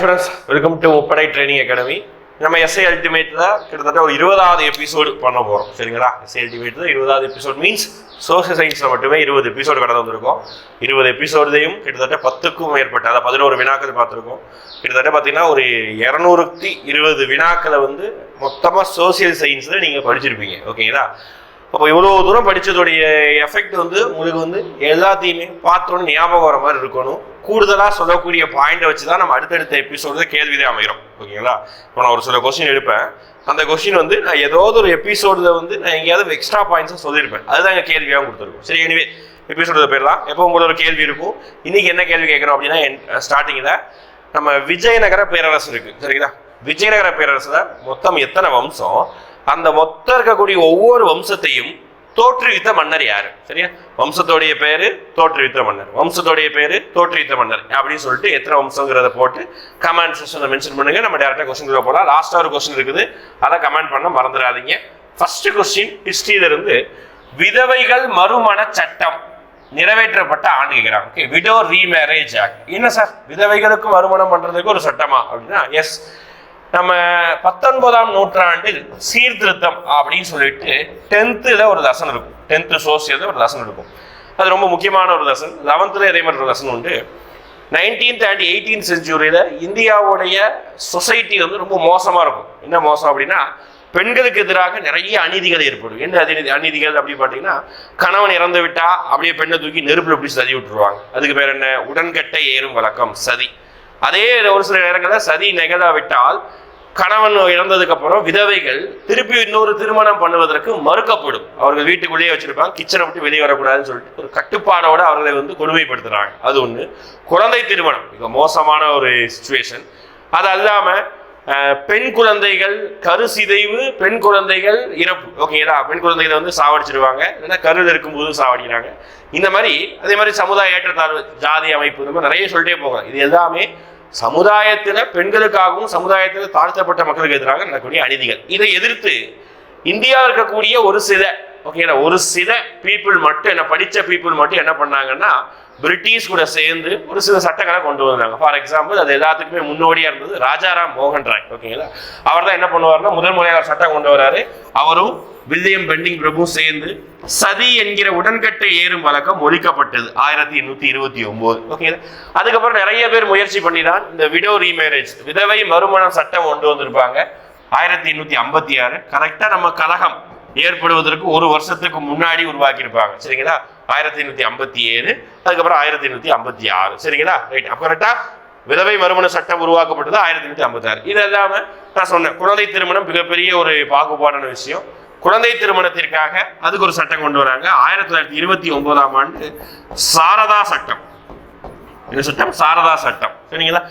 Friends welcome to ஒப்படை training academy நம்ம SI அல்டிமேட்டில் கிட்டத்தட்ட ஒரு இருபதாவது எபிசோடு பண்ண போகிறோம் சரிங்களா? எஸ்ஐ அல்டிமேட்டில் இருபதாவது எபிசோட் மீன்ஸ் சோசியல் சயின்ஸில் மட்டுமே இருபது எபிசோடு கடந்து வந்திருக்கோம். இருபது எபிசோடையும் கிட்டத்தட்ட பத்துக்கும் மேற்பட்ட அதாவது பதினோரு வினாக்கள் பார்த்துருக்கோம். கிட்டத்தட்ட பார்த்தீங்கன்னா ஒரு இரநூறுத்தி இருபது வினாக்களை வந்து மொத்தமாக சோசியல் சயின்ஸில் நீங்கள் படிச்சிருப்பீங்க. ஓகேங்களா? அப்போ இவ்வளோ தூரம் படித்ததுடைய எஃபெக்ட் வந்து உங்களுக்கு வந்து எல்லாத்தையுமே பார்த்தோன்னு ஞாபகம் வர மாதிரி இருக்கணும். கூடுதலாக சொல்லக்கூடிய பாயிண்டை வச்சு தான் நம்ம அடுத்தடுத்த எபிசோடு கேள்விதே அமைகிறோம். ஓகேங்களா? இப்போ நான் ஒரு சில கொஸ்டின் எடுப்பேன். அந்த கொஸ்டின் வந்து நான் ஏதாவது ஒரு எபிசோடில் வந்து நான் எங்கேயாவது எக்ஸ்ட்ரா பாயிண்ட்ஸாக சொல்லியிருப்பேன். அதுதான் எங்கள் கேள்வியாக கொடுத்துருக்கோம். சரி எனிவே எபிசோடு போயிடலாம். எப்போ உங்களோட ஒரு கேள்வி இருக்கும் இன்றைக்கி என்ன கேள்வி கேட்குறோம் அப்படின்னா ஸ்டார்டிங்கில் நம்ம விஜயநகர பேரரசு இருக்குது சரிங்களா? விஜயநகர பேரரசில் மொத்தம் எத்தனை வம்சம்? அந்த மொத்தம் இருக்கக்கூடிய ஒவ்வொரு வம்சத்தையும் தோற்றுவித்த மன்னர் யாரு? சரியா? வம்சத்தோடைய பேரு தோற்றுவித்த மன்னர். வம்சத்தோடைய பேரு தோற்றுவித்த மன்னர். அப்படின்னு சொல்லிட்டு எத்தனை வம்சங்கிறத போட்டு கமெண்ட் செக்ஷன்ல மென்ஷன் பண்ணுங்க. நம்ம டேரக்டா கொஸ்டின் போகலாம் லாஸ்டா ஒரு கொஸ்டின் இருக்குது. அதை கமெண்ட் பண்ண மறந்துடாதீங்க. ஃபர்ஸ்ட் கொஸ்டின் ஹிஸ்டரியில இருந்து விதவைகள் மறுமண சட்டம் நிறைவேற்றப்பட்ட ஆண்டு கேட்கிறாங்க ஓகே விடோ ரீமேரேஜ் ஆக்ட் என்ன சார் விதவைகளுக்கு மறுமணம் பண்றதுக்கு ஒரு சட்டமா? அப்படின்னா எஸ் நம்ம பத்தொன்பதாம் நூற்றாண்டில் சீர்திருத்தம் அப்படின்னு சொல்லிட்டு டென்த்தில் ஒரு லெசன் இருக்கும். டென்த்து சோசியல் ஒரு லெசன் இருக்கும். அது ரொம்ப முக்கியமான ஒரு லெசன் லெவன்த்தில் இதே மாதிரி ஒரு லெசன் உண்டு. நைன்டீன்த் அண்ட் எயிட்டீன் செஞ்சுரியில் இந்தியாவுடைய சொசைட்டி வந்து ரொம்ப மோசமாக இருக்கும். என்ன மோசம் அப்படின்னா பெண்களுக்கு எதிராக நிறைய அநீதிகள் ஏற்படும். என்ன அநீதி அநீதிகள் அப்படி பார்த்தீங்கன்னா கணவன் இறந்து விட்டா அப்படியே பெண்ணை தூக்கி நெருப்பில் பிடிச்சி சதி விட்டுருவாங்க. அதுக்கு பேர் என்ன? உடன்கட்டை ஏறும் வழக்கம் சதி. அதே ஒரு சில நேரங்களில் சதி நிகழாவிட்டால் கணவன் இறந்ததுக்கு அப்புறம் விதவைகள் திருப்பி இன்னொரு திருமணம் பண்ணுவதற்கு மறுக்கப்படும். அவர்கள் வீட்டுக்குள்ளேயே வச்சிருப்பாங்க. கிச்சனை விட்டு வெளியே வரக்கூடாதுன்னு சொல்லிட்டு ஒரு கட்டுப்பாடோட அவர்களை வந்து கொடுமைப்படுத்துறாங்க. அது ஒன்று குழந்தை திருமணம். மிக மோசமான ஒரு சுச்சுவேஷன் அது அல்லாமல் பெண் குழந்தைகள் கரு சிதைவு பெண் குழந்தைகள் இறப்பு. ஓகேங்களா பெண் குழந்தைகளை வந்து சாவடிச்சிருவாங்க. இல்லைன்னா கருவில் இருக்கும்போது சாவடிக்கிறாங்க. இந்த மாதிரி அதே மாதிரி சமுதாய ஏற்றத்தாழ்வு ஜாதி அமைப்பு இந்த மாதிரி நிறைய சொல்லிட்டே போகலாம். இது எல்லாமே சமுதாயத்தில் பெண்களுக்காகவும் சமுதாயத்தில் தாழ்த்தப்பட்ட மக்களுக்கு எதிராக நடக்கக்கூடிய அநீதிகள். இதை எதிர்த்து இந்தியாவில் இருக்கக்கூடிய ஒரு சில ஓகேங்களா ஒரு சில பீப்புள் மட்டும் என்ன படித்த பீப்புள் மட்டும் என்ன பண்ணாங்கன்னா பிரிட்டிஷ் கூட சேர்ந்து ஒரு சில சட்டங்களை கொண்டு வந்தாங்க. ஃபார் எக்ஸாம்பிள் அது எல்லாத்துக்குமே முன்னோடியா இருந்தது ராஜாராம் மோகன் ராய். ஓகேங்களா அவர் தான் என்ன பண்ணுவார்னா முதல் முறையாக ஒரு சட்டம் கொண்டு வராரு. அவரும் வில்லியம் பெண்டிங் பிரபு சேர்ந்து சதி என்கிற உடன்கட்டை ஏறும் வழக்கம் ஒழிக்கப்பட்டது ஆயிரத்தி எண்ணூத்தி இருபத்தி ஒன்பது ஓகேங்களா அதுக்கப்புறம் நிறைய பேர் முயற்சி பண்ணி தான் இந்த விடோ ரீமேரேஜ் விதவை மறுமணம் சட்டம் கொண்டு வந்திருப்பாங்க. ஆயிரத்தி எண்ணூத்தி ஐம்பத்தி ஆறு. கரெக்டா நம்ம கழகம் ஏற்படுவதற்கு ஒரு வருஷத்துக்கு முன்னாடி உருவாக்கியிருப்பாங்க. சரிங்களா? ஆயிரத்தி எண்ணூத்தி ஐம்பத்தி ஏழு அதுக்கப்புறம் ஆயிரத்தி எண்ணூத்தி ஐம்பத்தி ஆறு. சரிங்களா? ரைட் அப்போ கரெக்டா விதவை மறுமண சட்டம் உருவாக்கப்பட்டது ஆயிரத்தி எண்ணூத்தி ஐம்பத்தி ஆறு. இது இல்லாம நான் சொன்னேன். குழந்தை திருமணம் மிகப்பெரிய ஒரு பாகுபாடான விஷயம். குழந்தை திருமணத்திற்காக அதுக்கு ஒரு சட்டம் கொண்டு வராங்க. ஆயிரத்தி தொள்ளாயிரத்தி இருபத்தி ஒன்பதாம் ஆண்டு சாரதா சட்டம். இந்த சட்டம்? சாரதா சட்டம். சரிங்களா?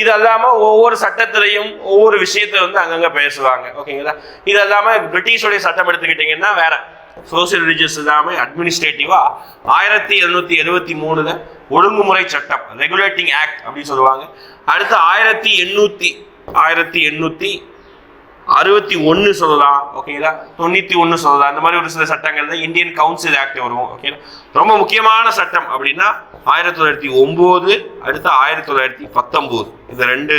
இது அல்லாமல் ஒவ்வொரு சட்டத்திலையும் ஒவ்வொரு விஷயத்தை வந்து அங்கங்கே பேசுவாங்க. ஓகேங்களா இது அல்லாமல் பிரிட்டிஷோடைய சட்டம் எடுத்துக்கிட்டீங்கன்னா வேற. சோசியல் ரிலிஜியஸ் இல்லாமல் அட்மினிஸ்ட்ரேட்டிவாக ஆயிரத்தி எழுநூத்தி எழுபத்தி மூணுல ஒழுங்குமுறை சட்டம் ரெகுலேட்டிங் ஆக்ட் அப்படின்னு சொல்லுவாங்க. அடுத்து ஆயிரத்தி எண்ணூத்தி ஆயிரத்தி எண்ணூத்தி அறுபத்தி ஒன்று சொல்லலாம். ஓகேங்களா தொண்ணூற்றி ஒன்று சொல்லலாம். இந்த மாதிரி ஒரு சில சட்டங்கள் தான் இந்தியன் கவுன்சில் ஆக்ட் வரும் ஓகேங்களா ரொம்ப முக்கியமான சட்டம் அப்படின்னா ஆயிரத்தி தொள்ளாயிரத்தி ஒம்பது அடுத்து ஆயிரத்தி தொள்ளாயிரத்தி பத்தொம்போது. இந்த ரெண்டு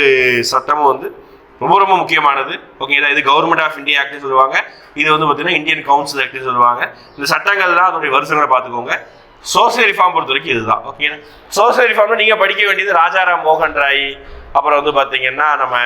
சட்டமும் வந்து ரொம்ப ரொம்ப முக்கியமானது. ஓகேங்களா இது கவர்மெண்ட் ஆஃப் இந்தியா ஆக்ட்னு சொல்லுவாங்க. இது வந்து பார்த்தீங்கன்னா இந்தியன் கவுன்சில் ஆக்ட்னு சொல்லுவாங்க. இந்த சட்டங்கள்லாம் அதோடைய வருஷங்களை பார்த்துக்கோங்க. சோசியல் ரிஃபார்ம் பொறுத்த வரைக்கும் இதுதான். ஓகேங்களா சோசியல் ரிஃபார்ம்ல நீங்கள் படிக்க வேண்டியது ராஜாராம் மோகன் ராய். அப்புறம் வந்து பார்த்தீங்கன்னா நம்ம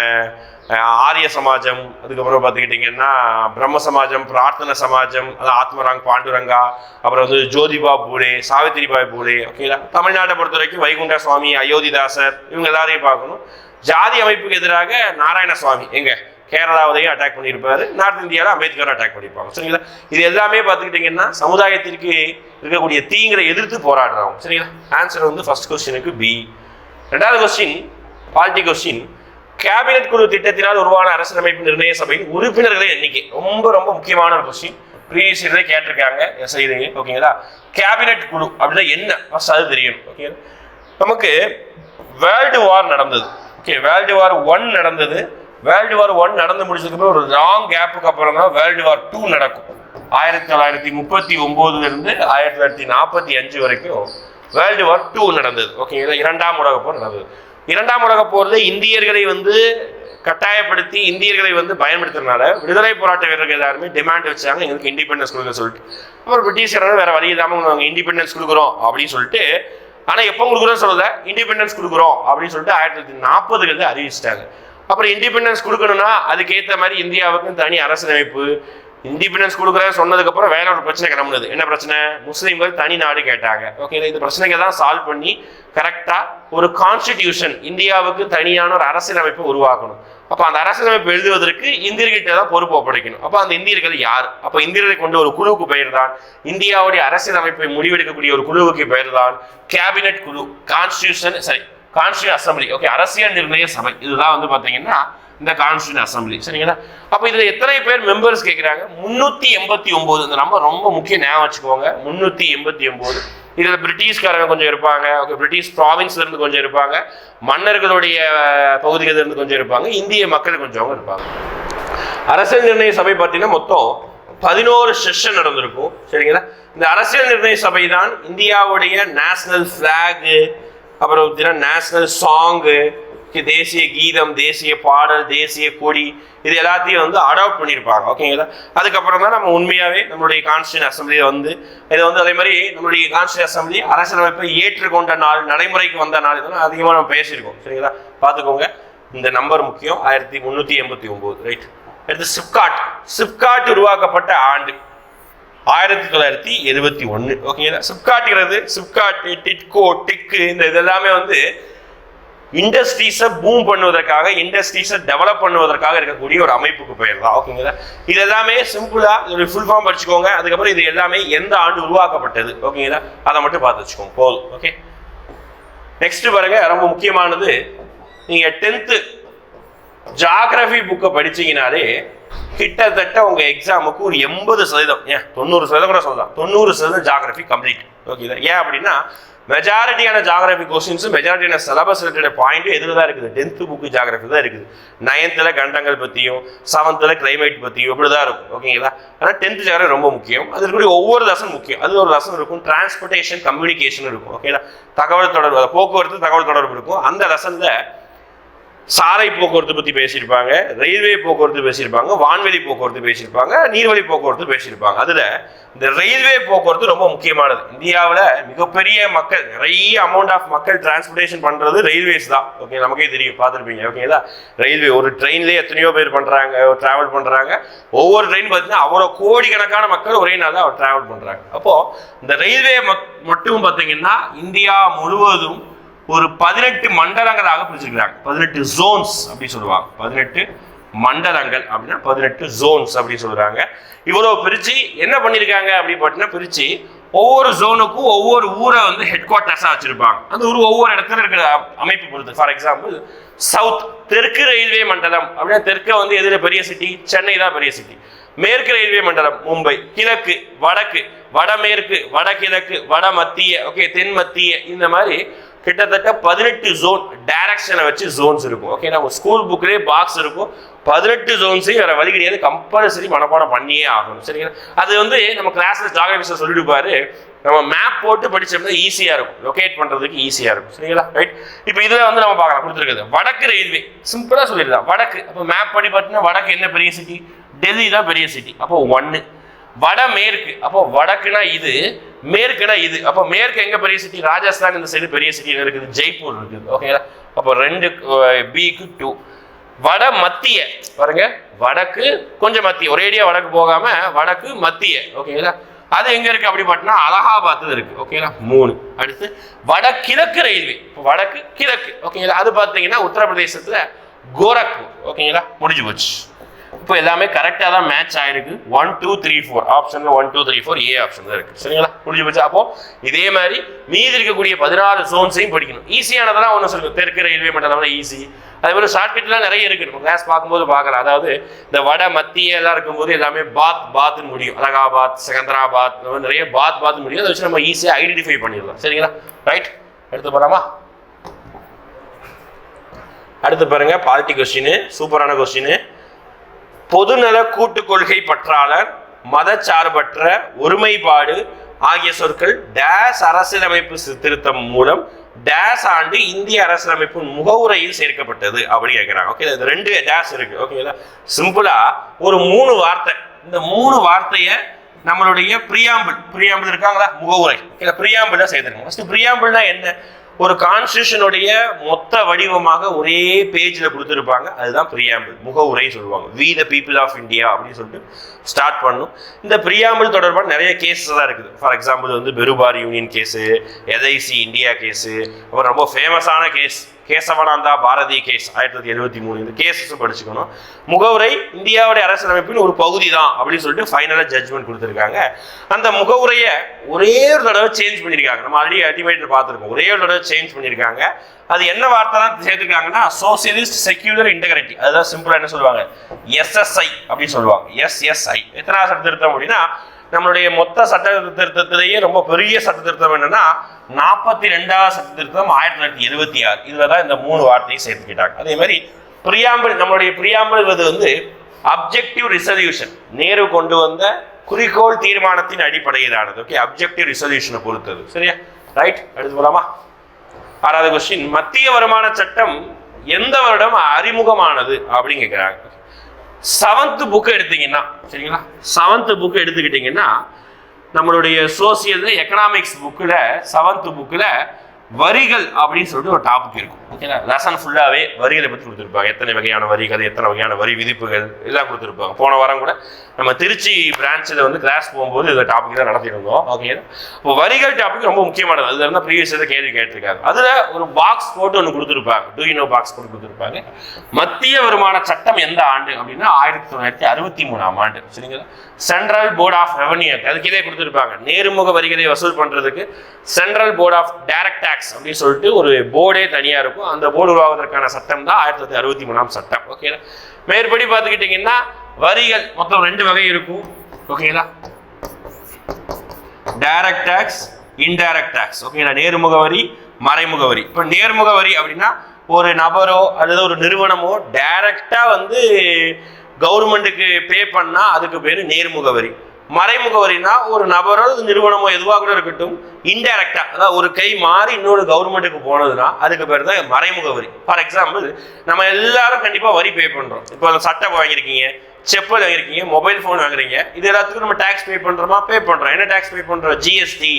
ஆரிய சமாஜம் அதுக்கப்புறம் பார்த்துக்கிட்டிங்கன்னா பிரம்ம சமாஜம் பிரார்த்தனை சமாஜம் அது ஆத்மராங் பாண்டுரங்கா அப்புறம் வந்து ஜோதிபா பூலே சாவித்திரிபாய் பூலே ஓகேங்களா தமிழ்நாட்டை பொறுத்த வரைக்கும் வைகுண்ட சுவாமி அயோத்திதாசர் இவங்க எல்லாரையும் பார்க்கணும். ஜாதி அமைப்புக்கு எதிராக நாராயண சுவாமி எங்க? கேரளாவிலையும் அட்டாக் பண்ணியிருப்பாரு. நார்த் இந்தியாவில் அம்பேத்கர் அட்டாக் பண்ணியிருப்பாங்க. சரிங்களா? இது எல்லாமே பார்த்துக்கிட்டிங்கன்னா சமுதாயத்திற்கு இருக்கக்கூடிய தீங்கிற எதிர்த்து போராடுறாங்க சரிங்களா? ஆன்சர் வந்து ஃபர்ஸ்ட் கொஸ்டினுக்கு பி ரெண்டாவது கொஸ்டின் பாலிட்டி கொஸ்டின் கேபினட் குழு திட்டத்தினால் உருவான அரசியலமைப்பு நிர்ணய சபையின் உறுப்பினர்களின் எண்ணிக்கை. ரொம்ப ரொம்ப முக்கியமான ஒரு கொஸ்டின் ப்ரீவியஸ் இயர்லேயே கேட்டிருக்காங்க எஸ்ஐ ஓகேங்களா கேபினெட் குழு அப்படின்னா என்ன? ஃபர்ஸ்ட் அது தெரியணும் ஓகே நமக்கு வேர்ல்டு வார் நடந்தது. ஓகே வேர்ல்டு வார் ஒன் நடந்தது. வேர்ல்டு வார் ஒன் நடந்து முடிச்சதுக்கப்புறம் ஒரு லாங் கேப்புக்கு அப்புறம் தான் வேர்ல்டு வார் டூ நடக்கும். ஆயிரத்தி தொள்ளாயிரத்தி முப்பத்தி ஒம்போதுலேருந்து ஆயிரத்தி தொள்ளாயிரத்தி நாற்பத்தி அஞ்சு வரைக்கும் வேர்ல்டு வார் டூ நடந்தது. ஓகேங்களா இரண்டாம் உலகப்போர் நடந்தது. இரண்டாம் உலக போரில் இந்தியர்களை வந்து கட்டாயப்படுத்தி இந்தியர்களை வந்து பயன்படுத்துறதுனால விடுதலை போராட்ட வீரர்கள் எல்லாருமே டிமாண்ட் வச்சாங்க. எங்களுக்கு இண்டிபெண்டன்ஸ் கொடுக்க சொல்லிட்டு. அப்புறம் பிரிட்டிஷ் வேற வழி இல்லாமல் நாங்கள் இண்டிபெண்டன்ஸ் கொடுக்குறோம் அப்படின்னு சொல்லிட்டு ஆனால் எப்போ கொடுக்குறோம் சொல்லல. இண்டிபெண்டன்ஸ் கொடுக்குறோம் அப்படின்னு சொல்லிட்டு ஆயிரத்தி தொள்ளாயிரத்தி நாற்பதுகளில் அறிவிச்சிட்டாங்க. அப்புறம் இண்டிபெண்டன்ஸ் கொடுக்கணும்னா அதுக்கேற்ற மாதிரி இந்தியாவுக்கு தனி அரசியலமைப்பு இண்டிபெண்டன்ஸ் கொடுக்குறேன் சொன்னதுக்கப்புறம் வேற ஒரு பிரச்சனை கிளம்புனது. என்ன பிரச்சனை? முஸ்லீம்கள் தனி நாடு கேட்டாங்க. ஓகே இந்த பிரச்சனைகள் தான் சால்வ் பண்ணி கரெக்டாக ஒரு கான்ஸ்டிடியூஷன் இந்தியாவுக்கு தனியான ஒரு அரசியலமைப்பை உருவாக்கணும். அப்போ அந்த அரசியலமைப்பு எழுதுவதற்கு இந்தியர்கிட்ட தான் பொறுப்பு ஒப்படைக்கணும். அப்போ அந்த இந்தியர்கள் யார்? அப்போ இந்தியர்களை கொண்ட ஒரு குழுவுக்கு பெயர் தான். இந்தியாவுடைய அரசியலமைப்பை முடிவெடுக்கக்கூடிய ஒரு குழுவுக்கு பெயர் தான் கேபினெட் குழு. கான்ஸ்டியூஷன் சரி கான்ஸ்டியூ அசம்பிளி ஓகே அரசியல் நிர்ணய சபை. இதுதான் வந்து பார்த்தீங்கன்னா இந்த கான்ஸ்டியூன் அசம்பிளி சரிங்களா? அப்போ இதில் எத்தனை பேர் மெம்பர்ஸ் கேட்குறாங்க முந்நூற்றி எண்பத்தி ஒம்பது இந்த நம்ம ரொம்ப முக்கிய ஞாபகம் வச்சுக்கோங்க. முந்நூற்றி எண்பத்தி ஒம்பது இதில் பிரிட்டிஷ்காரங்க கொஞ்சம் இருப்பாங்க. ஓகே பிரிட்டிஷ் ப்ராவின்ஸ்லேருந்து கொஞ்சம் இருப்பாங்க. மன்னர்களுடைய பகுதிகளிலிருந்து கொஞ்சம் இருப்பாங்க. இந்திய மக்கள் கொஞ்சம் இருப்பாங்க. அரசியல் நிர்ணய சபை பார்த்தீங்கன்னா மொத்தம் பதினோரு செஷன் நடந்திருக்கும். சரிங்களா? இந்த அரசியல் நிர்ணய சபை தான் இந்தியாவுடைய நேஷனல் ஃப்ளாகு அப்புறம் பார்த்தீங்கன்னா நேஷனல் சாங்கு தேசிய கீதம் தேசிய பாடல் தேசிய கொடி இது எல்லாத்தையும் வந்து அடாப்ட் பண்ணியிருப்பாங்க. ஓகேங்களா அதுக்கப்புறம் தான் நம்ம உண்மையாகவே நம்மளுடைய கான்ஸ்டியூன் அசம்பிளியில் வந்து இதை வந்து அதே மாதிரி நம்மளுடைய கான்ஸ்டியூன் அசம்பிளி அரசியலமைப்பை ஏற்றுக்கொண்ட நாள் நடைமுறைக்கு வந்த நாள் இதெல்லாம் அதிகமாக நம்ம பேசியிருக்கோம். சரிங்களா? பார்த்துக்கோங்க. இந்த நம்பர் முக்கியம் ஆயிரத்தி முந்நூற்றி எண்பத்தி ஒம்பது ரைட் அடுத்து சிப்காட். சிப்காட் உருவாக்கப்பட்ட ஆண்டு ஆயிரத்தி தொள்ளாயிரத்தி எழுபத்தி ஒன்று ஓகேங்களா சிப்காட்டுங்கிறது சிப்காட்டு டிட்கோ டிக்கு இந்த இதெல்லாமே வந்து இண்டஸ்ட்ரீஸை பூம் பண்ணுவதற்காக இண்டஸ்ட்ரீஸை டெவலப் பண்ணுவதற்காக இருக்கக்கூடிய ஒரு அமைப்புக்கு போயிடலாம். ஓகேங்களா இது எல்லாமே சிம்பிளா ஒரு ஃபுல் ஃபார்ம் படிச்சுக்கோங்க. அதுக்கப்புறம் இது எல்லாமே எந்த ஆண்டு உருவாக்கப்பட்டது? ஓகேங்களா அதை மட்டும் பார்த்து வச்சுக்கோங்க. போதும். ஓகே நெக்ஸ்ட் பாருங்க ரொம்ப முக்கியமானது. நீங்க டென்த்து ஜாகிரபி புக்கை படிச்சீங்கனாலே கிட்டத்தட்ட உங்கள் எக்ஸாமுக்கு ஒரு எண்பது சதவீதம் ஏன் தொண்ணூறு சதவீதம் கூட சொல்லலாம். தொண்ணூறு சதவீதம் ஜாகிரபி கம்ப்ளீட் ஓகேதா ஏன் அப்படின்னா மெஜாரிட்டியான ஜாகிரபி கொஸ்டின்ஸும் மெஜாரிட்டியான சிலபஸ் ரிலேட்டட் பாயிண்ட்டும் எதில் தான் இருக்குது? டென்த்து புக்கு ஜாகிரபி தான் இருக்குது. நைன்த்தில் கண்டங்கள் பற்றியும் செவன்த்தில் கிளைமேட் பற்றியும் இப்படி தான் இருக்கும். ஓகேங்களா ஆனால் டென்த்து ஜாகிரபி ரொம்ப முக்கியம். அது இருக்கக்கூடிய ஒவ்வொரு லெசன் முக்கியம். அது ஒரு லெசன் இருக்கும். டிரான்ஸ்போர்ட்டேஷன் கம்யூனிகேஷன் இருக்கும். ஓகேங்களா தகவல் தொடர்பு போக்குவரத்து தகவல் தொடர்பு இருக்கும். அந்த லெசனில் சாலை போக்குவரத்து பற்றி பேசியிருப்பாங்க ரயில்வே போக்குவரத்து பேசியிருப்பாங்க வான்வெளி போக்குவரத்து பேசியிருப்பாங்க நீர்வழி போக்குவரத்து பேசியிருப்பாங்க. அதில் இந்த ரயில்வே போக்குவரத்து ரொம்ப முக்கியமானது. இந்தியாவில் மிகப்பெரிய மக்கள் நிறைய அமௌண்ட் ஆஃப் மக்கள் டிரான்ஸ்போர்ட்டேஷன் பண்ணுறது ரயில்வேஸ் தான். ஓகே நமக்கே தெரியும் பார்த்துருப்பீங்க. ஓகேங்களா ரயில்வே ஒரு ட்ரெயின்லேயே எத்தனையோ பேர் பண்ணுறாங்க ட்ராவல் பண்ணுறாங்க ஒவ்வொரு ட்ரெயின் பார்த்தீங்கன்னா அவ்வளோ கோடிக்கணக்கான மக்கள் ஒரே நாளில் அவர் ட்ராவல் பண்ணுறாங்க அப்போது இந்த ரயில்வே மட்டும் பார்த்தீங்கன்னா இந்தியா முழுவதும் ஒரு பதினெட்டு மண்டலங்களாக பிரிச்சிருக்கிறாங்க. பதினெட்டு ஜோன்ஸ் அப்படின்னு சொல்லுவாங்க. பதினெட்டு மண்டலங்கள் அப்படின்னா பதினெட்டு ஜோன்ஸ் அப்படின்னு சொல்றாங்க. இவ்வளோ பிரிச்சு என்ன பண்ணியிருக்காங்க அப்படின்னு பார்த்தீங்கன்னா பிரிச்சு ஒவ்வொரு ஜோனுக்கும் ஒவ்வொரு ஊரை வந்து ஹெட் குவார்ட்டர்ஸாக வச்சிருப்பாங்க. அந்த ஊர் ஒவ்வொரு இடத்துல இருக்கிற அமைப்பு பொறுத்து. ஃபார் எக்ஸாம்பிள் சவுத் தெற்கு ரயில்வே மண்டலம் அப்படின்னா தெற்கு வந்து எதிர பெரிய சிட்டி சென்னை தான் பெரிய சிட்டி மேற்கு ரயில்வே மண்டலம் மும்பை. கிழக்கு வடக்கு. வடமேற்கு வடகிழக்கு வட மத்திய ஓகே தென் மத்திய இந்த மாதிரி கிட்டத்தட்ட பதினெட்டு ஜோன் டைரக்ஷனை வச்சு ஜோன்ஸ் இருக்கும். ஓகே நம்ம ஸ்கூல் புக்லேயே பாக்ஸ் இருக்கும். பதினெட்டு ஜோன்ஸையும் வேறு வழி கிடையாது. கம்பல்சரி மனப்பாடம் பண்ணியே ஆகணும். சரிங்களா? அது வந்து நம்ம கிளாஸில் ஜாகிரபி சொல்லிடுப்பாரு நம்ம மேப் போட்டு படிச்சோம்னா ஈஸியாக இருக்கும். லொகேட் பண்ணுறதுக்கு ஈஸியாக இருக்கும். சரிங்களா? ரைட் இப்போ இதில் வந்து நம்ம பார்க்கலாம். கொடுத்துருக்குது வடக்கு ரயில்வே சிம்பிளாக சொல்லிடலாம். வடக்கு. அப்போ மேப் படி பார்த்தீங்கன்னா வடக்கு என்ன பெரிய சிட்டி டெல்லி தான் பெரிய சிட்டி அப்போ ஒன்று வடமேற்கு. அப்போ வடக்குனா இது. மேற்குனா இது. அப்போ மேற்கு எங்க பெரிய சிட்டி ராஜஸ்தான் இந்த சைடு பெரிய சிட்டி இருக்குது? ஜெய்ப்பூர் இருக்குது. ஓகேங்களா அப்போ ரெண்டு பிக்கு டூ வட மத்திய. பாருங்க. வடக்கு கொஞ்சம் மத்திய. ஒரேடியா வடக்கு போகாம வடக்கு மத்திய. ஓகேங்களா அது எங்க இருக்கு அப்படி பார்த்தீங்கன்னா அலகாபாத் இருக்கு. ஓகேங்களா மூணு. அடுத்து வடகிழக்கு ரயில்வே. வடக்கு கிழக்கு. ஓகேங்களா அது பார்த்தீங்கன்னா உத்தரப்பிரதேசத்துல கோரக்பூர். ஓகேங்களா முடிஞ்சு போச்சு. இப்போ எல்லாமே கரெக்டாக தான் மேட்ச் ஆயிருக்கு. ஒன் டூ த்ரீ ஃபோர் ஆப்ஷனில் one two three four A option தான் இருக்குது சரிங்களா? புரிஞ்சு போச்சு. அப்போ இதே மாதிரி மீதி இருக்கக்கூடிய பதினாறு ஜோன்ஸையும் படிக்கணும். ஈஸியானதெல்லாம் ஒன்று சொல்லுங்க தெற்கு ரயில்வே மண்டலம் ஈஸி அதே மாதிரி ஷார்ட்கட்லாம் நிறைய இருக்கு. நம்ம கிளாஸ் பார்க்கும்போது பார்க்கலாம். அதாவது இந்த வட மத்திய எல்லாம் இருக்கும்போது எல்லாமே பாத் பாத்னு முடியும். அலகாபாத் செகந்தராபாத் இந்த மாதிரி நிறைய பாத் பாத் முடியும். அதை வச்சு நம்ம ஈஸியாக ஐடென்டிஃபை பண்ணிடலாம். சரிங்களா? ரைட் எடுத்து போகலாமா அடுத்து பாருங்க பாலிட்டி கொஸ்டின் சூப்பரான கொஸ்டின் பொதுநல கூட்டுக் கொள்கை பற்றாளர் மதச்சார்பற்ற ஒருமைப்பாடு ஆகிய சொற்கள் டேஸ் அரசியலமைப்பு திருத்தம் மூலம் டேஸ் ஆண்டு இந்திய அரசியலமைப்பு முகவுரையில் சேர்க்கப்பட்டது அப்படின்னு கேட்குறாங்க. ஓகே இது ரெண்டு டேஸ் இருக்கு. ஓகேங்களா சிம்பிளா ஒரு மூணு வார்த்தை. இந்த மூணு வார்த்தையை நம்மளுடைய பிரியாம்பிள் பிரியாம்பிள் இருக்காங்களா? முகவுரை. இல்லை பிரியாம்பிள் தான் சேர்த்துருங்க ஃபர்ஸ்ட் பிரியாம்பிள்னா என்ன? ஒரு கான்ஸ்டியூஷனுடைய மொத்த வடிவமாக ஒரே பேஜில் கொடுத்துருப்பாங்க. அதுதான் பிரியாம்பிள் முகவுரை சொல்லுவாங்க. We the people of India அப்படின்னு சொல்லிட்டு ஸ்டார்ட் பண்ணும். இந்த பிரியாம்பிள் தொடர்பாக நிறைய கேஸஸ் தான் இருக்குது. ஃபார் எக்ஸாம்பிள் வந்து பெருபார் யூனியன் கேஸு எதைசி இந்தியா கேஸு அப்புறம் ரொம்ப ஃபேமஸான கேஸ் கேசவனாந்தா பாரதி கேஸ் ஆயிரத்தி தொள்ளாயிரத்தி எழுபத்தி மூணு இந்த கேசஸும் படிச்சுக்கணும். முகவுரை இந்தியாவுடைய அரசியலமைப்பின் ஒரு பகுதி தான் அப்படின்னு சொல்லிட்டு ஃபைனலாக ஜட்ஜ்மெண்ட் கொடுத்துருக்காங்க. அந்த முகவுரையை ஒரே ஒரு தடவை சேஞ்ச் பண்ணியிருக்காங்க. நம்ம ஆல்ரெடி அல்டிமேட்டில் பார்த்துருக்கோம். ஒரே ஒரு தடவை சேஞ்ச் பண்ணியிருக்காங்க. அது என்ன வார்த்தை தான் சேர்த்துருக்காங்கன்னா சோசியலிஸ்ட் செக்யூலர் இன்டெகிரிட்டி அதுதான் சிம்பிளாக என்ன சொல்லுவாங்க? எஸ்எஸ்ஐ அப்படின்னு சொல்லுவாங்க. எஸ்எஸ்ஐ எத்தனாவது சட்ட திருத்தம் அப்படின்னா நம்மளுடைய மொத்த சட்ட திருத்தத்திலேயே ரொம்ப பெரிய சட்ட திருத்தம் என்னன்னா நாற்பத்தி ரெண்டாவது சட்ட திருத்தம் ஆயிரத்தி தொள்ளாயிரத்தி எழுபத்தி ஆறு. இதுல தான் இந்த மூணு வார்த்தையை சேர்த்துக்கிட்டாங்க. அதே மாதிரி பிரியாம்பல் நம்மளுடைய பிரியாம்பல் இது வந்து அப்ஜெக்டிவ் ரிசல்யூஷன் நேரு கொண்டு வந்த குறிக்கோள் தீர்மானத்தின் அடிப்படையிலானது. ஓகே அப்ஜெக்டிவ் ரிசல்யூஷனை பொறுத்தது. சரியா? ரைட் அடுத்து போலாமா? ஆறாவது கொஸ்டின் மத்திய வருமான சட்டம் எந்த வருடம் அறிமுகமானது? அப்படின்னு கேட்குறாங்க செவன்த் புக்கு எடுத்தீங்கன்னா சரிங்களா? செவன்த் புக்கு எடுத்துக்கிட்டீங்கன்னா நம்மளுடைய சோசியல் எக்கனாமிக்ஸ் புக்கில் செவன்த் புக்கில் வரிகள் அப்படின்னு சொல்லிட்டு ஒரு டாபிக் இருக்கும். ஓகேங்களா? லெசன் ஃபுல்லாகவே வரிகளை பற்றி கொடுத்துருப்பாங்க. எத்தனை வகையான வரிகள் எத்தனை வகையான வரி விதிப்புகள் எல்லாம் கொடுத்துருப்பாங்க. போன வாரம் கூட நம்ம திருச்சி பிரான்ச்சில் வந்து கிளாஸ் போகும்போது இந்த டாபிக் தான் நடத்திருந்தோம் ஓகே இப்போ வரிகள் டாபிக் ரொம்ப முக்கியமானது. அதில் இருந்தால் ப்ரீவியஸ் கேள்வி கேட்டிருக்காங்க. அதில் ஒரு பாக்ஸ் போட்டு ஒன்று கொடுத்துருப்பாங்க. டூயினோ பாக்ஸ் போட்டு கொடுத்துருப்பாங்க? மத்திய வருமான சட்டம் எந்த ஆண்டு அப்படின்னா ஆயிரத்தி தொள்ளாயிரத்தி அறுபத்தி மூணாம் ஆண்டு. சரிங்களா? சென்ட்ரல் போர்ட் ஆஃப் ரெவன்யூ அதுக்கு இதே கொடுத்துருப்பாங்க. நேர்முக வரிகளை வசூல் பண்ணுறதுக்கு central board of direct taxes அப்படின்னு சொல்லிட்டு ஒரு போர்டே தனியாக இருக்கும். அந்த போர்டு உருவாவதற்கான சட்டம் தான் ஆயிரத்தி தொள்ளாயிரத்தி அறுபத்தி மூணாம் சட்டம். ஓகேங்களா மேற்படி பார்த்துக்கிட்டிங்கன்னா வரிகள் மொத்தம் ரெண்டு வகை இருக்கும். ஓகேங்களா டைரக்ட் டேக்ஸ் இன்டைரக்ட் டேக்ஸ் ஓகேங்களா நேர்முக வரி மறைமுக வரி. இப்போ நேர்முக வரி அப்படின்னா ஒரு நபரோ அல்லது ஒரு நிறுவனமோ டைரக்டாக வந்து கவர்மெண்ட்டுக்கு பே பண்ணால் அதுக்கு பேர் நேர்முக வரி. மறைமுக வரினா ஒரு நபரோ நிறுவனமோ எதுவாக கூட இருக்கட்டும் இன்டைரக்டா அதாவது ஒரு கை மாறி இன்னொரு கவர்மெண்ட்டுக்கு போனதுன்னா அதுக்கு பேர் தான் மறைமுக வரி ஃபார் எக்ஸாம்பிள் நம்ம எல்லாரும் கண்டிப்பாக வரி பே பண்ணுறோம் இப்போ சட்டை வாங்கியிருக்கீங்க செப்பல் வாங்கிருக்கீங்க மொபைல் ஃபோன் வாங்குறீங்க. இது எல்லாத்துக்கும் நம்ம டேக்ஸ் பே பண்ணுறோமா பே பண்ணுறோம் என்ன டேக்ஸ் பே பண்ணுறோம் ஜிஎஸ்டி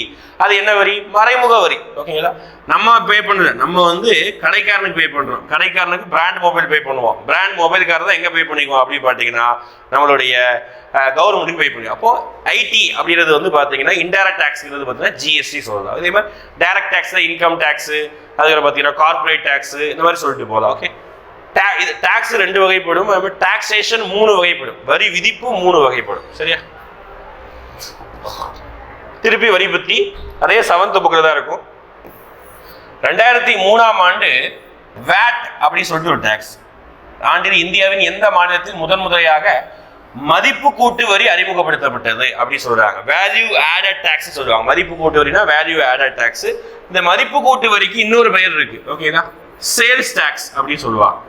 அது என்ன வரி? மறைமுக வரி. ஓகேங்களா நம்ம பே பண்ணல. நம்ம வந்து கடைக்காரனுக்கு பே பண்ணுறோம் கடைக்காரனுக்கு பிராண்ட் மொபைல் பே பண்ணுவோம். பிராண்ட் மொபைல்காரர் தான் எங்கே பே பண்ணிக்குவோம் அப்படின்னு பார்த்தீங்கன்னா நம்மளுடைய கவர்மெண்ட்டுக்கு பே பண்ணுவோம் அப்போ ஐடி அப்படிங்கிறது வந்து பார்த்தீங்கன்னா இன்டைரக்ட் டேக்ஸ்ங்கிறது பார்த்தீங்கன்னா ஜிஎஸ்டி சொல்லலாம் அதே மாதிரி டைரக்ட் டேக்ஸ் இன்கம் டேக்ஸு அதுக்கப்புறம் பார்த்தீங்கன்னா கார்பரேட் டேக்ஸு இந்த மாதிரி சொல்லிட்டு போகலாம் ஓகே டே இது டேக்ஸ் ரெண்டு வகைப்படும் அது மாதிரி டாக்ஸேஷன் மூணு வகைப்படும். வரி விதிப்பு மூணு வகைப்படும். சரியா? திருப்பி வரி பற்றி அதே செவன்த் புக்கில் தான் இருக்கும். ரெண்டாயிரத்தி மூணாம் ஆண்டு வேட் அப்படின்னு சொல்லிட்டு ஒரு டேக்ஸ் ஆண்டில் இந்தியாவின் எந்த மாநிலத்தில் முதன் முறையாக மதிப்பு கூட்டு வரி அறிமுகப்படுத்தப்பட்டது அப்படி சொல்றாங்க. வேல்யூ ஆடட் டேக்ஸ் சொல்லுவாங்க. மதிப்பு கூட்டு வரினா வேல்யூ ஆடட் டேக்ஸ் இந்த மதிப்பு கூட்டு வரிக்கு இன்னொரு பெயர் இருக்கு. ஓகேதா சேல்ஸ் டாக்ஸ் அப்படின்னு சொல்லுவாங்க.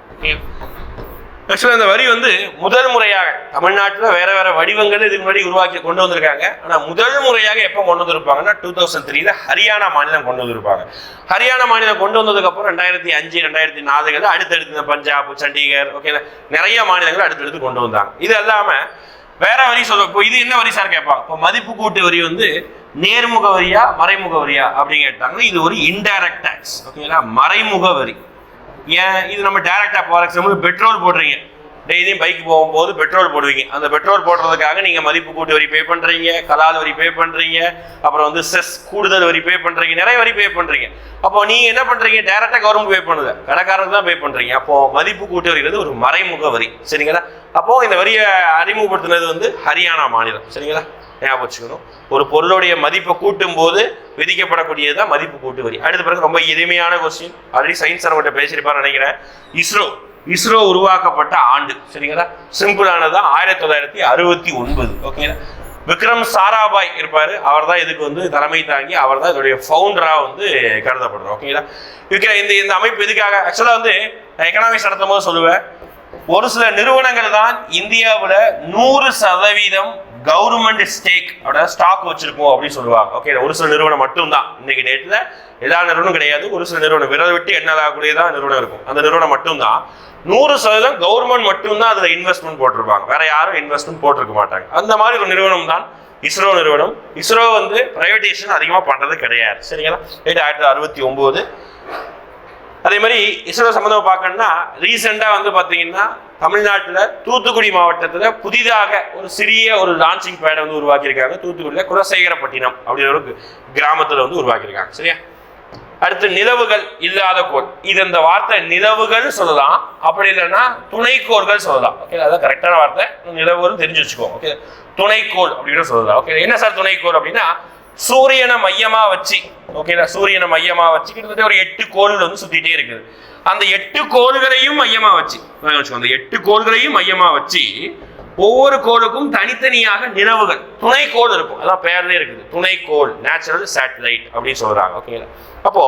ஆக்சுவலாக இந்த வரி வந்து முதல் முறையாக தமிழ்நாட்டில் வேற வேற வடிவங்கள் இதுக்கு முன்னாடி உருவாக்கி கொண்டு வந்திருக்காங்க. ஆனால் முதல் முறையாக எப்போ கொண்டு வந்திருப்பாங்கன்னா டூ தௌசண்ட் த்ரீல ஹரியானா மாநிலம் கொண்டு வந்திருப்பாங்க. ஹரியானா மாநிலம் கொண்டு வந்ததுக்கப்புறம் ரெண்டாயிரத்தி அஞ்சு ரெண்டாயிரத்தி நாலுகள் அடுத்தடுத்து இந்த பஞ்சாப் சண்டிகர் ஓகே நிறைய மாநிலங்கள் அடுத்தடுத்து கொண்டு வந்தாங்க. இது இல்லாமல் வேற வரி சொல்ல இப்போ இது என்ன வரி சார் கேட்பாங்க? இப்போ மதிப்பு கூட்டு வரி வந்து நேர்முக வரியா மறைமுக வரியா அப்படின்னு கேட்டாங்கன்னா இது ஒரு இன்டைரக்ட் டேக்ஸ் ஓகேங்களா மறைமுக வரி. ஏன்? இது நம்ம டைரக்டா ஃபார் எக்ஸாம்பிள் பெட்ரோல் போடுறீங்க. டெய்லியும் பைக் போகும்போது பெட்ரோல் போடுவீங்க. அந்த பெட்ரோல் போடுறதுக்காக நீங்கள் மதிப்பு கூட்டு வரி பே பண்ணுறீங்க கலால் வரி பே பண்ணுறீங்க அப்புறம் வந்து செஸ் கூடுதல் வரி பே பண்ணுறீங்க நிறைய வரி பே பண்ணுறீங்க அப்போ நீங்கள் என்ன பண்ணுறீங்க டேரெக்டாக கவர்மெண்ட் பே பண்ணுது கடைக்காரங்க தான் பே பண்ணுறீங்க அப்போது மதிப்பு கூட்டு வரிங்கிறது ஒரு மறைமுக வரி. சரிங்களா? அப்போ இந்த வரியை அறிமுகப்படுத்தினது வந்து ஹரியானா மாநிலம். சரிங்களா? ஞாபகம் வச்சுக்கணும். ஒரு பொருளுடைய மதிப்பை கூட்டும் போது விதிக்கப்படக்கூடியது தான் மதிப்பு கூட்டு வரி. அடுத்த பிறகு ரொம்ப எளிமையான கொஸ்டின் ஆல்ரெடி சயின்ஸ் நம்மகிட்ட பேசியிருப்பான்னு நினைக்கிறேன். இஸ்ரோ இஸ்ரோ உருவாக்கப்பட்ட ஆண்டு. சரிங்களா? சிம்பிளானதா ஆயிரத்தி தொள்ளாயிரத்தி அறுபத்தி ஒன்பது. ஓகேங்களா விக்ரம் சாராபாய் இருப்பார். அவர் தான் இதுக்கு வந்து தலைமை தாங்கி அவர் தான் இதோடைய ஃபவுண்டராக வந்து கருதப்படுறோம் ஓகேங்களா இதுக்கு இந்த இந்த அமைப்பு எதுக்காக? ஆக்சுவலாக வந்து எக்கனாமிக்ஸ் நடத்தும் போது சொல்லுவேன். ஒரு சில நிறுவனங்கள் தான் இந்தியாவில் நூறு சதவீதம் கவர்மெண்ட் ஸ்டேக் அதாவது ஸ்டாக் வச்சிருக்கோம் அப்படின்னு சொல்லுவாங்க. ஓகே ஒரு சில நிறுவனம் மட்டும்தான். இன்னைக்கு டேட்டில் எல்லா நிறுவனம் கிடையாது. ஒரு சில நிறுவனம் விரல் விட்டு என்ன ஆகக்கூடியதான் நிறுவனம் இருக்கும். அந்த நிறுவனம் மட்டும்தான். நூறு சதவீதம் கவர்மெண்ட் மட்டும்தான் அதில் இன்வெஸ்ட்மெண்ட் போட்டிருப்பாங்க. வேற யாரும் இன்வெஸ்ட்மெண்ட் போட்டிருக்க மாட்டாங்க. அந்த மாதிரி ஒரு நிறுவனம் தான் இஸ்ரோ நிறுவனம். இஸ்ரோ வந்து பிரைவேடைசேஷன் அதிகமாக பண்ணுறது கிடையாது. சரிங்களா? ரைட் ஆயிரத்தி அறுபத்தி ஒம்பது. அதே மாதிரி இஸ்ரோ சம்மந்தம் பார்க்கணும்னா ரீசெண்டாக வந்து பார்த்தீங்கன்னா தமிழ்நாட்டில் தூத்துக்குடி மாவட்டத்தில் புதிதாக ஒரு சிறிய ஒரு லான்ச்சிங் பேடை வந்து உருவாக்கியிருக்காங்க. தூத்துக்குடியில் குலசேகரப்பட்டினம் அப்படிங்கிற ஒரு கிராமத்தில் வந்து உருவாக்கியிருக்காங்க. சரியா? அடுத்து நிலவுகள் இல்லாத கோள். இது இந்த வார்த்தை நிலவுகள் சொல்லலாம். அப்படி இல்லைன்னா துணைக்கோள்கள் சொல்லலாம். ஓகே அதான் கரெக்டான வார்த்தை. நிலவுகள் தெரிஞ்சு வச்சுக்கோங்க. ஓகே துணைக்கோள் அப்படின்னு சொல்லலாம். ஓகே என்ன சார் துணைக்கோள் அப்படின்னா சூரியனை மையமா வச்சு ஓகேங்களா சூரியனை மையமா வச்சு கிட்டத்தட்ட ஒரு எட்டு கோள்கள் வந்து சுத்திட்டே இருக்குது. அந்த எட்டு கோள்களையும் மையமா வச்சு வச்சுக்கோ அந்த எட்டு கோள்களையும் மையமா வச்சு ஒவ்வொரு கோளுக்கும் தனித்தனியாக நிலவுகள் துணைக்கோள் இருக்கும். அதான் பேர்லேயே இருக்குது. துணைக்கோள் நேச்சுரல் சேட்டலைட் அப்படின்னு சொல்றாங்க. ஓகேங்களா அப்போ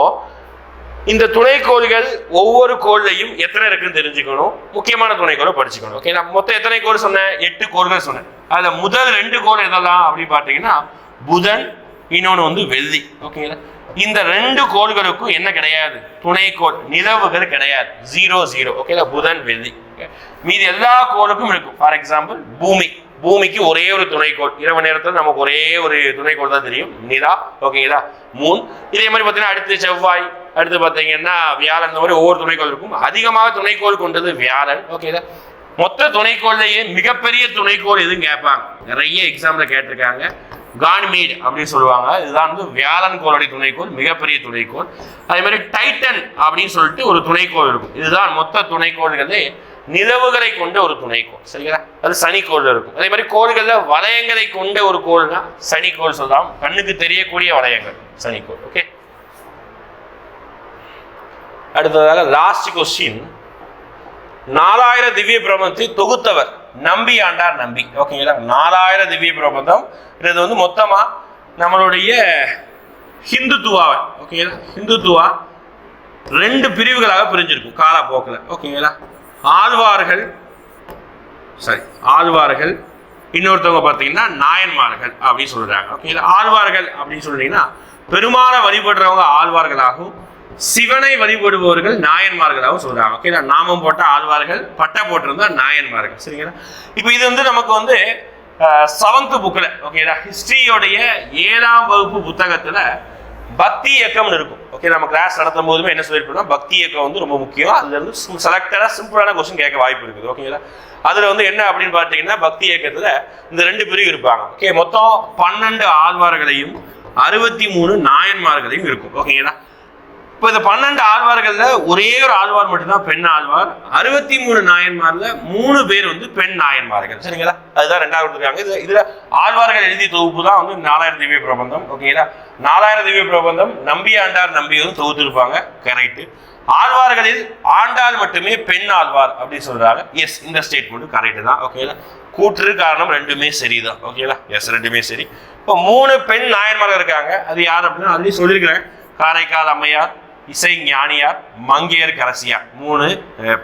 இந்த துணைக்கோள்கள் ஒவ்வொரு கோள்லையும் எத்தனை இருக்குன்னு தெரிஞ்சுக்கணும். முக்கியமான துணைக்கோளை படிச்சுக்கணும். ஓகே நான் மொத்தம் எத்தனை கோள் சொன்னேன் எட்டு கோள்கள் சொன்னேன். அதுல முதல் ரெண்டு கோள் எதெல்லாம் அப்படின்னு பார்த்தீங்கன்னா புதன் இன்னொன்று வந்து வெள்ளி. ஓகேங்களா இந்த ரெண்டு கோள்களுக்கும் என்ன கிடையாது? துணைக்கோள் நிலவுகள் கிடையாது. ஜீரோ ஜீரோ ஓகேங்களா புதன் வெள்ளி மீதி எல்லா கோளுக்கும் இருக்கும். ஃபார் எக்ஸாம்பிள் பூமி. பூமிக்கு ஒரே ஒரு துணைக்கோள் இரவு நேரத்தில் நமக்கு ஒரே ஒரு துணைக்கோள் தான் தெரியும். நிலா. ஓகேங்களா மூன். இதே மாதிரி பார்த்தீங்கன்னா அடுத்து செவ்வாய். அடுத்து பார்த்தீங்கன்னா வியாழன். இந்த மாதிரி ஒவ்வொரு துணைக்கோள் இருக்கும். அதிகமாக துணைக்கோள் கொண்டது வியாழன். ஓகேதா மொத்த துணைக்கோள்லையே மிகப்பெரிய துணைக்கோள் எதுவும் கேட்பாங்க. நிறைய எக்ஸாம்ல கேட்டிருக்காங்க. கான்மீட் அப்படின்னு சொல்லுவாங்க. இதுதான் வந்து வியாழன் கோளுடைய துணைக்கோள் மிகப்பெரிய துணைக்கோள். அதே மாதிரி டைட்டன் அப்படின்னு சொல்லிட்டு ஒரு துணைக்கோள் இருக்கும். இதுதான் மொத்த துணைக்கோள்களே நிலவுகளை கொண்ட ஒரு துணைக்கோள். சரிங்களா? அது சனிக்கோள் இருக்கும். அதே மாதிரி கோள்களில் வளையங்களை கொண்ட ஒரு கோள்னா சனிக்கோள் சொல்லலாம். கண்ணுக்கு தெரியக்கூடிய வளையங்கள் சனிக்கோள். ஓகே அடுத்ததாக லாஸ்ட் கொஸ்டின் நாலாயிரம் திவ்ய பிரமத்தை தொகுத்தவர். நம்பி ஆண்டார் நம்பி. ஓகேங்களா நாலாயிரம் திவ்ய பிரபந்தம். இது வந்து மொத்தமா நம்மளுடைய ஹிந்துத்துவாவை. ஓகேங்களா ஹிந்துத்துவா ரெண்டு பிரிவுகளாக பிரிஞ்சிருக்கும் காலப்போக்கில். ஓகேங்களா ஆழ்வார்கள் சாரி ஆழ்வார்கள் இன்னொருத்தவங்க பார்த்தீங்கன்னா நாயன்மார்கள் அப்படின்னு சொல்றாங்க. ஓகேங்களா ஆழ்வார்கள் அப்படின்னு சொல்றீங்கன்னா பெருமான வழிபடுறவங்க ஆழ்வார்களாகவும் சிவனை வழிபடுபவர்கள் நாயன்மார்களாகவும் சொல்றாங்க. ஓகேங்களா நாமம் போட்ட ஆழ்வார்கள் பட்டை போட்டிருந்தா நாயன்மார்கள். சரிங்களா? இப்போ இது வந்து நமக்கு வந்து செவன்த் புக்கில் ஓகேங்களா ஹிஸ்டரியோடைய ஏழாம் வகுப்பு புத்தகத்தில் பக்தி இயக்கம்னு இருக்கும். ஓகே நம்ம கிளாஸ் நடத்தும் போதுமே என்ன சொல்லியிருப்போம்னா பக்தி இயக்கம் வந்து ரொம்ப முக்கியம். அதுல இருந்து சிம்பிளான கொஸ்டின் கேட்க வாய்ப்பு இருக்குது. ஓகேங்களா அதில் வந்து என்ன அப்படின்னு பார்த்தீங்கன்னா பக்தி இயக்கத்தில் இந்த ரெண்டு பிரிவு இருப்பாங்க. ஓகே மொத்தம் பன்னெண்டு ஆழ்வார்களையும் அறுபத்தி மூணு நாயன்மார்களையும் இருக்கும். ஓகேங்களா இப்போ இந்த பன்னெண்டு ஆழ்வார்களில் ஒரே ஒரு ஆழ்வார் மட்டும்தான் பெண் ஆழ்வார். அறுபத்தி மூணு நாயன்மாரில் மூணு பேர் வந்து பெண் நாயன்மார்கள். சரிங்களா? அதுதான் ரெண்டாவது கொடுத்துருக்காங்க. இது இதில் ஆழ்வார்கள் எழுதிய தொகுப்பு தான் வந்து நாலாயிரம் திவ்ய பிரபந்தம். ஓகேங்களா? நாலாயிரம் திவ்ய பிரபந்தம் நம்பி ஆண்டார் நம்பி வந்து தொகுத்திருப்பாங்க. கரெக்டு ஆழ்வார்களில் ஆண்டாள் மட்டுமே பெண் ஆழ்வார் அப்படின்னு சொல்றாங்க. எஸ் இந்த ஸ்டேட்மெண்ட் கரெக்டு தான். ஓகேங்களா? கூற்று காரணம் ரெண்டுமே சரிதான். ஓகேங்களா? எஸ் ரெண்டுமே சரி. இப்போ மூணு பெண் நாயன்மார்கள் இருக்காங்க. அது யார் அப்படின்னா அதுலேயும் சொல்லியிருக்கிறேன். காரைக்கால் அம்மையார் இசை ஞானியார் மங்கையர் கரசியார் மூணு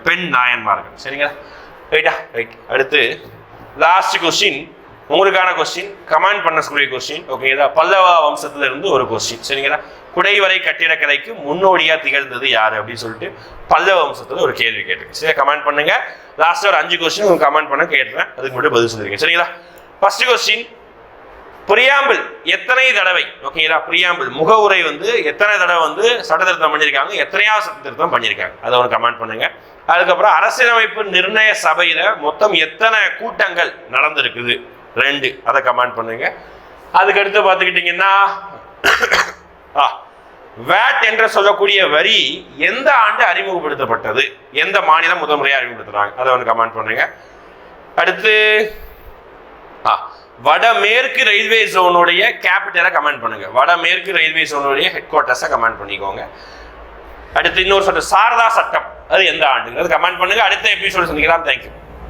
பெண் நாயன்மார்கள். சரிங்களா? ரைட்டா ரைட் அடுத்து லாஸ்ட் கொஸ்டின் உங்களுக்கான கொஸ்டின் கமெண்ட் பண்ணக்கூடிய கொஸ்டின் ஓகேங்களா பல்லவ வம்சத்துல இருந்து ஒரு கொஸ்டின் சரிங்களா? குடைவரை கட்டிடக்கலைக்கு முன்னோடியா திகழ்ந்தது யாரு அப்படின்னு சொல்லிட்டு பல்லவ வம்சத்துல ஒரு கேள்வி கேட்டிருக்கு சரி கமெண்ட் பண்ணுங்க. லாஸ்ட் ஒரு அஞ்சு கொஸ்டின் உங்க கமெண்ட் பண்ண கேட்டுறேன். அதுக்கு மட்டும் பதில் சொல்லிருக்கேன். சரிங்களா? ஃபர்ஸ்ட் கொஸ்டின் பிரியாம்பிள் எத்தனை தடவை? ஓகேங்களா பிரியாம்பிள் முகவுரை வந்து எத்தனை தடவை வந்து சட்டத்திருத்தம் பண்ணியிருக்காங்க எத்தனையாவது சட்டத்திருத்தம் பண்ணியிருக்காங்க அதை ஒன்று கமெண்ட் பண்ணுங்க. அதுக்கப்புறம் அரசியலமைப்பு நிர்ணய சபையில் மொத்தம் எத்தனை கூட்டங்கள் நடந்திருக்குது? ரெண்டு. அதை கமெண்ட் பண்ணுங்க. அதுக்கடுத்து பார்த்துக்கிட்டிங்கன்னா ஆ வேட் என்று சொல்லக்கூடிய வரி எந்த ஆண்டு அறிமுகப்படுத்தப்பட்டது? எந்த மாநிலம் முதன்முறையாக அறிமுகப்படுத்துகிறாங்க அதை ஒன்று கமெண்ட் பண்ணுங்க. அடுத்து ஆ வடமேற்கு ரயில்வே ஜோனுடைய கேபிட்டலை கமெண்ட் பண்ணுங்க. வடமேற்கு ரயில்வே ஜோனுடைய ஹெட் குவார்ட்டர்ஸை கமெண்ட் பண்ணிக்கோங்க. அடுத்து இன்னொரு சட்டம் சாரதா சட்டம். அது எந்த ஆண்டுங்கிறது கமெண்ட் பண்ணுங்க. அடுத்த எபிசோட் சந்திக்கலாம். தேங்க்யூ